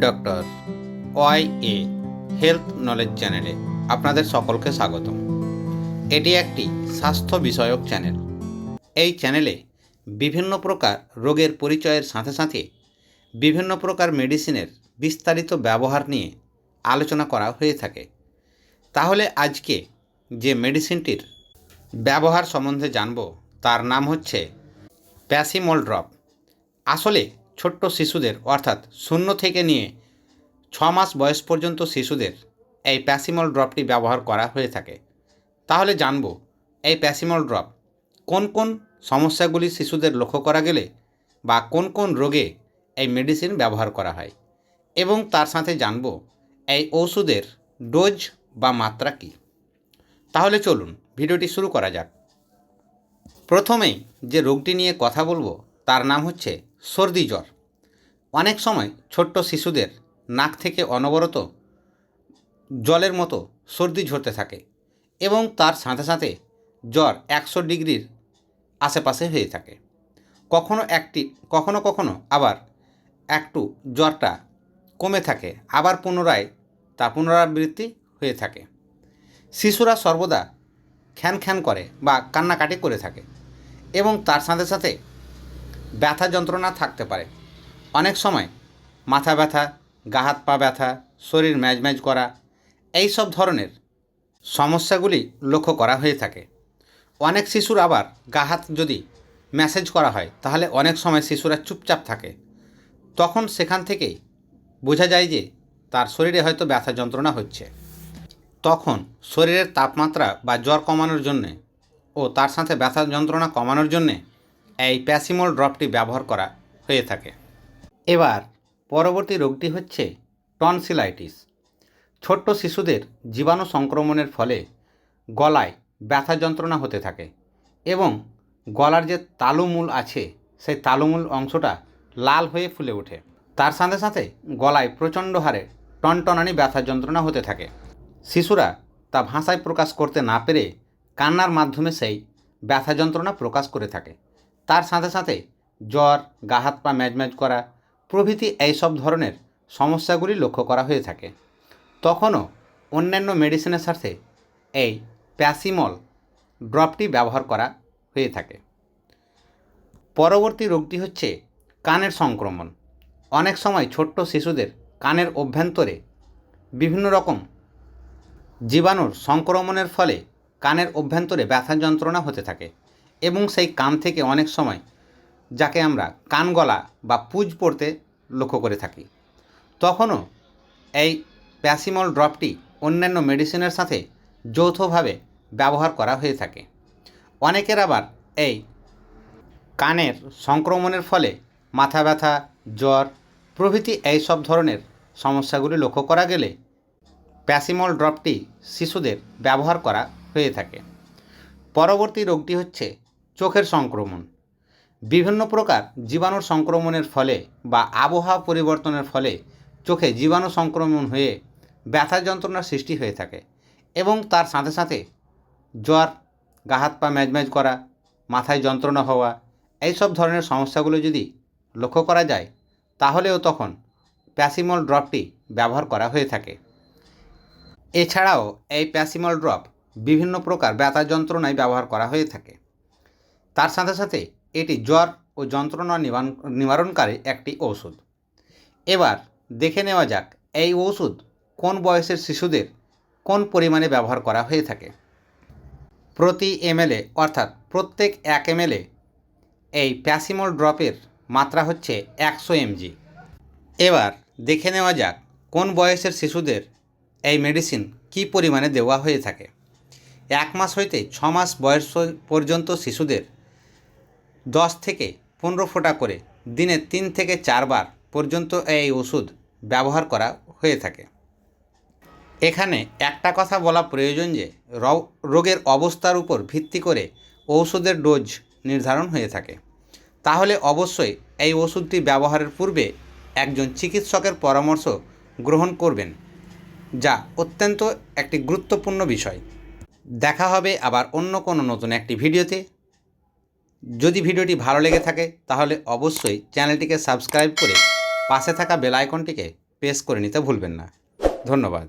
Doctor Y A health knowledge চ্যানেলে আপনাদের সকলকে স্বাগতম। এটি একটি স্বাস্থ্য বিষয়ক চ্যানেল। এই চ্যানেলে বিভিন্ন প্রকার রোগের পরিচয়ের সাথে সাথে বিভিন্ন প্রকার মেডিসিনের বিস্তারিত ব্যবহার নিয়ে আলোচনা করা হয়ে থাকে। তাহলে আজকে যে মেডিসিনটির ব্যবহার সম্বন্ধে জানব, তার নাম হচ্ছে প্যাসিমল ড্রপ আসলে ছোট্ট শিশুদের, অর্থাৎ শূন্য থেকে নিয়ে ছ মাস বয়স পর্যন্ত শিশুদের এই প্যাসিমল ড্রপটি ব্যবহার করা হয়ে থাকে। তাহলে জানব, এই প্যাসিমল ড্রপ কোন কোন সমস্যাগুলি শিশুদের লক্ষ্য করা গেলে বা কোন কোন রোগে এই মেডিসিন ব্যবহার করা হয় এবং তার সাথে জানব, এই ওষুধের ডোজ বা মাত্রা কী। তাহলে চলুন, ভিডিওটি শুরু করা যাক। প্রথমেই যে রোগটি নিয়ে কথা বলব, তার নাম হচ্ছে সর্দি জ্বর। অনেক সময় ছোট্ট শিশুদের নাক থেকে অনবরত জলের মতো সর্দি ঝরতে থাকে এবং তার সাথে সাথে জ্বর একশো ডিগ্রির আশেপাশে হয়ে থাকে। কখনো একটি, কখনো কখনো আবার একটু জ্বরটা কমে থাকে, আবার পুনরায় তা পুনরাবৃত্তি হয়ে থাকে। শিশুরা সর্বদা খ্যান খ্যান করে বা কান্নাকাটি করে থাকে এবং তার সাথে সাথে ব্যথা যন্ত্রণা থাকতে পারে। অনেক সময় মাথা ব্যথা, গা হাত পা ব্যথা, শরীর ম্যাজম্যাজ করা, এই সব ধরনের সমস্যাগুলি লক্ষ্য করা হয়ে থাকে। অনেক শিশুর আবার গা হাত যদি ম্যাসেজ করা হয়, তাহলে অনেক সময় শিশুরা চুপচাপ থাকে। তখন সেখান থেকেই বোঝা যায় যে তার শরীরে হয়তো ব্যথা যন্ত্রণা হচ্ছে। তখন শরীরের তাপমাত্রা বা জ্বর কমানোর জন্যে ও তার সাথে ব্যথা যন্ত্রণা কমানোর জন্যে এই প্যাসিমল ড্রপটি ব্যবহার করা হয়ে থাকে। এবার পরবর্তী রোগটি হচ্ছে টনসিলাইটিস ছোট্ট শিশুদের জীবাণু সংক্রমণের ফলে গলায় ব্যথা যন্ত্রণা হতে থাকে এবং গলার যে তালুমূল আছে, সেই তালুমূল অংশটা লাল হয়ে ফুলে ওঠে। তার সাথে সাথে গলায় প্রচণ্ড হারে টনটনানি ব্যথা যন্ত্রণা হতে থাকে। শিশুরা তা ভাষায় প্রকাশ করতে না পেরে কান্নার মাধ্যমে সেই ব্যথা যন্ত্রণা প্রকাশ করে থাকে। তার সাথে সাথে জ্বর, গা হাত পা ম্যাজম্যাজ করা প্রভৃতি এইসব ধরনের সমস্যাগুলি লক্ষ্য করা হয়ে থাকে। তখনও অন্যান্য মেডিসিনের সাথে এই প্যাসিমল ড্রপটি ব্যবহার করা হয়ে থাকে। পরবর্তী রোগটি হচ্ছে কানের সংক্রমণ। অনেক সময় ছোট্ট শিশুদের কানের অভ্যন্তরে বিভিন্ন রকম জীবাণুর সংক্রমণের ফলে কানের অভ্যন্তরে ব্যথা যন্ত্রণা হতে থাকে এবং সেই কান থেকে অনেক সময় যাকে আমরা কান গলা বা পুজ পড়তে লক্ষ্য করে থাকি। তখনও এই প্যাসিমল ড্রপটি অন্যান্য মেডিসিনের সাথে যৌথভাবে ব্যবহার করা হয়ে থাকে। অনেকের আবার এই কানের সংক্রমণের ফলে মাথা ব্যথা, জ্বর প্রভৃতি এই সব ধরনের সমস্যাগুলি লক্ষ্য করা গেলে প্যাসিমল ড্রপটি শিশুদের ব্যবহার করা হয়ে থাকে। পরবর্তী রোগটি হচ্ছে চোখের সংক্রমণ। বিভিন্ন প্রকার জীবাণুর সংক্রমণের ফলে বা আবহাওয়া পরিবর্তনের ফলে চোখে জীবাণু সংক্রমণ হয়ে ব্যথা যন্ত্রণার সৃষ্টি হয়ে থাকে এবং তার সাথে সাথে জ্বর, গা হাত পা ম্যাজম্যাজ করা, মাথায় যন্ত্রণা হওয়া এই সব ধরনের সমস্যাগুলো যদি লক্ষ্য করা যায়, তাহলেও তখন প্যাসিমল ড্রপটি ব্যবহার করা হয়ে থাকে। এছাড়াও এই প্যাসিমল ড্রপ বিভিন্ন প্রকার ব্যথা যন্ত্রণায় ব্যবহার করা হয়ে থাকে। তার সাথে সাথে এটি জ্বর ও যন্ত্রণা নিবারণকারী একটি ঔষধ। এবার দেখে নেওয়া যাক এই ওষুধ কোন বয়সের শিশুদের কোন পরিমাণে ব্যবহার করা হয়ে থাকে। প্রতি এমএলএ, অর্থাৎ প্রত্যেক এক এমএলএ, এই প্যাসিমল ড্রপের মাত্রা হচ্ছে একশো এমজি। এবার দেখে নেওয়া যাক কোন বয়সের শিশুদের এই মেডিসিন কী পরিমাণে দেওয়া হয়ে থাকে। এক মাস হইতে ছ মাস বয়স পর্যন্ত শিশুদের দশ থেকে পনেরো ফোঁটা করে দিনে তিন থেকে চারবার পর্যন্ত এই ওষুধ ব্যবহার করা হয়ে থাকে। এখানে একটা কথা বলা প্রয়োজন যে রোগের অবস্থার উপর ভিত্তি করে ঔষধের ডোজ নির্ধারণ হয়ে থাকে। তাহলে অবশ্যই এই ওষুধটি ব্যবহারের পূর্বে একজন চিকিৎসকের পরামর্শ গ্রহণ করবেন, যা অত্যন্ত একটি গুরুত্বপূর্ণ বিষয়। দেখা হবে আবার অন্য কোনো নতুন একটি ভিডিওতে। যদি ভিডিওটি ভালো লেগে থাকে, তাহলে অবশ্যই চ্যানেলটিকে সাবস্ক্রাইব করে পাশে থাকা বেল আইকনটিকে প্রেস করে নিতে ভুলবেন না। ধন্যবাদ।